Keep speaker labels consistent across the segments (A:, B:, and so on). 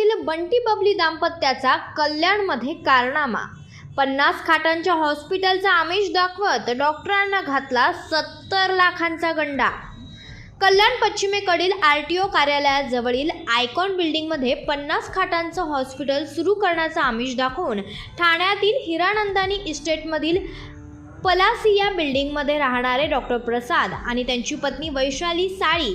A: पुण्यातील बंटी बबली दाम्पत्याचा कल्याणमध्ये कारनामा. पन्नास खाटांच्या हॉस्पिटलचा आमिष दाखवत डॉक्टरांना घातला सत्तर लाखांचा गंडा. कल्याण पश्चिमेकडील आर टी ओ कार्यालयाजवळील आयकॉन बिल्डिंगमध्ये पन्नास खाटांचं हॉस्पिटल सुरू करण्याचा आमिष दाखवून ठाण्यातील हिरानंदानी इस्टेटमधील पलासी या बिल्डिंगमध्ये राहणारे डॉक्टर प्रसाद आणि त्यांची पत्नी वैशाली साळी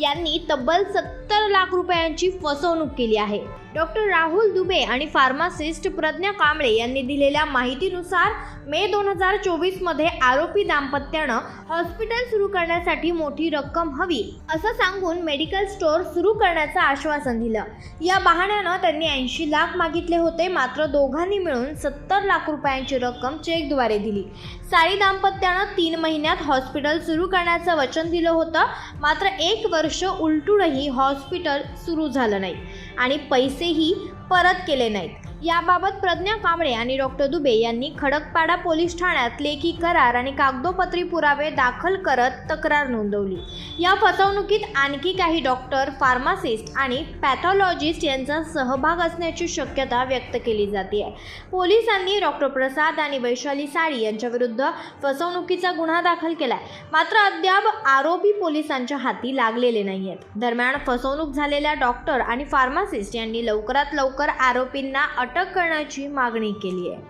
A: यांनी तब्बल सत्तर लाख रुपयांची फसवणूक केली आहे. डॉक्टर राहुल दुबे आणि फार्मासिस्ट प्रज्ञा कांबळे यांनी दिलेल्या माहितीनुसार मे दोन हजार चोवीसमध्ये आरोपी दाम्पत्यानं हॉस्पिटल सुरू करण्यासाठी मोठी रक्कम हवी असं सांगून मेडिकल स्टोअर सुरू करण्याचं आश्वासन दिलं. या बहाण्यानं त्यांनी ऐंशी लाख मागितले होते मात्र दोघांनी मिळून सत्तर लाख रुपयांची रक्कम चेकद्वारे दिली. साळी दाम्पत्यानं तीन महिन्यात हॉस्पिटल सुरू करण्याचं वचन दिलं होतं. मात्र एक वर्ष उलटूनही हॉस्पिटल सुरू झालं नाही आणि पैसेही परत केले नाहीत. याबाबत प्रज्ञा कांबळे आणि डॉक्टर दुबे यांनी खडकपाडा पोलीस ठाण्यात लेखी करार आणि कागदोपत्री पुरावे दाखल करत तक्रार नोंदवली. या फसवणुकीत आणखी काही डॉक्टर फार्मासिस्ट आणि पॅथॉलॉजिस्ट यांचा सहभाग असण्याची शक्यता व्यक्त केली जाते आहे पोलिसांनी डॉक्टर प्रसाद आणि वैशाली साळी यांच्याविरुद्ध फसवणुकीचा गुन्हा दाखल केलाय. मात्र अद्याप आरोपी पोलिसांच्या हाती लागलेले नाही आहेत दरम्यान फसवणूक झालेल्या डॉक्टर आणि फार्मासिस्ट यांनी लवकरात लवकर आरोपींना अट अटक करण्याची मागणी केली आहे.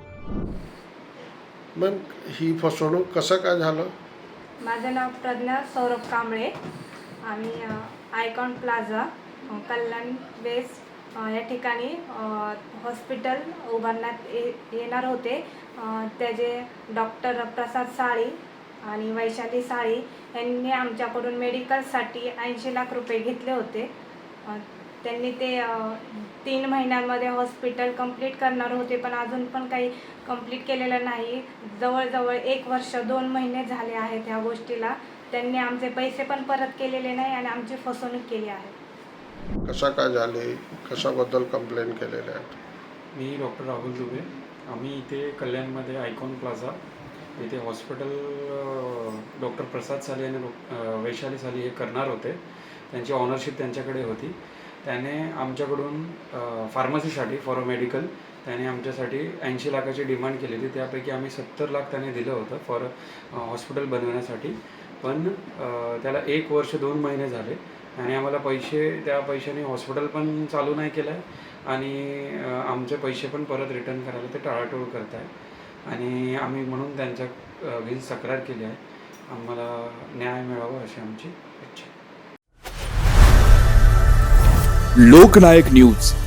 B: मग ही फसवणूक कसं काय झालं?
C: माझं नाव प्रज्ञा सौरभ कांबळे. आम्ही आयकॉन प्लाझा कल्याण वेस्ट या ठिकाणी हॉस्पिटल उभारण्यात ये येणार होते. त्याचे डॉक्टर प्रसाद साळी आणि वैशाली साळी यांनी आमच्याकडून मेडिकलसाठी ऐंशी लाख रुपये घेतले होते. त्यांनी ते तीन महिन्यांमध्ये हॉस्पिटल कंप्लीट करणार होते पण अजून पण काही कंप्लीट केलेलं नाही. जवळजवळ एक वर्ष दोन महिने झाले आहेत ह्या गोष्टीला. त्यांनी आमचे पैसे पण परत केलेले नाही आणि आमची फसवणूक केली आहे.
B: कसा काय झाले? कशाबद्दल कंप्लेंट केलेल्या आहेत?
D: मी डॉक्टर राहुल दुबे. आम्ही इथे कल्याणमध्ये आयकॉन प्लाझा इथे हॉस्पिटल डॉक्टर प्रसाद साली आणि वैशाली साली हे करणार होते. त्यांची ऑनरशिप त्यांच्याकडे होती. त्याने आमच्याकडून फार्मसीसाठी फॉर अ मेडिकल त्याने आमच्यासाठी ऐंशी लाखाची डिमांड केली होती त्यापैकी आम्ही सत्तर लाख त्याने दिलं होतं फॉर हॉस्पिटल बनवण्यासाठी. पण त्याला एक वर्ष दोन महिने झाले आणि आम्हाला पैसे त्या पैशाने हॉस्पिटल पण चालू नाही केलं आहे आणि आमचे पैसे पण परत रिटर्न करायला ते टाळाटोळ करत आहे आणि आम्ही म्हणून त्यांच्या वीज तक्रार केली आहे. आम्हाला न्याय मिळावा अशी आमची इच्छा
E: लोकनायक न्यूज.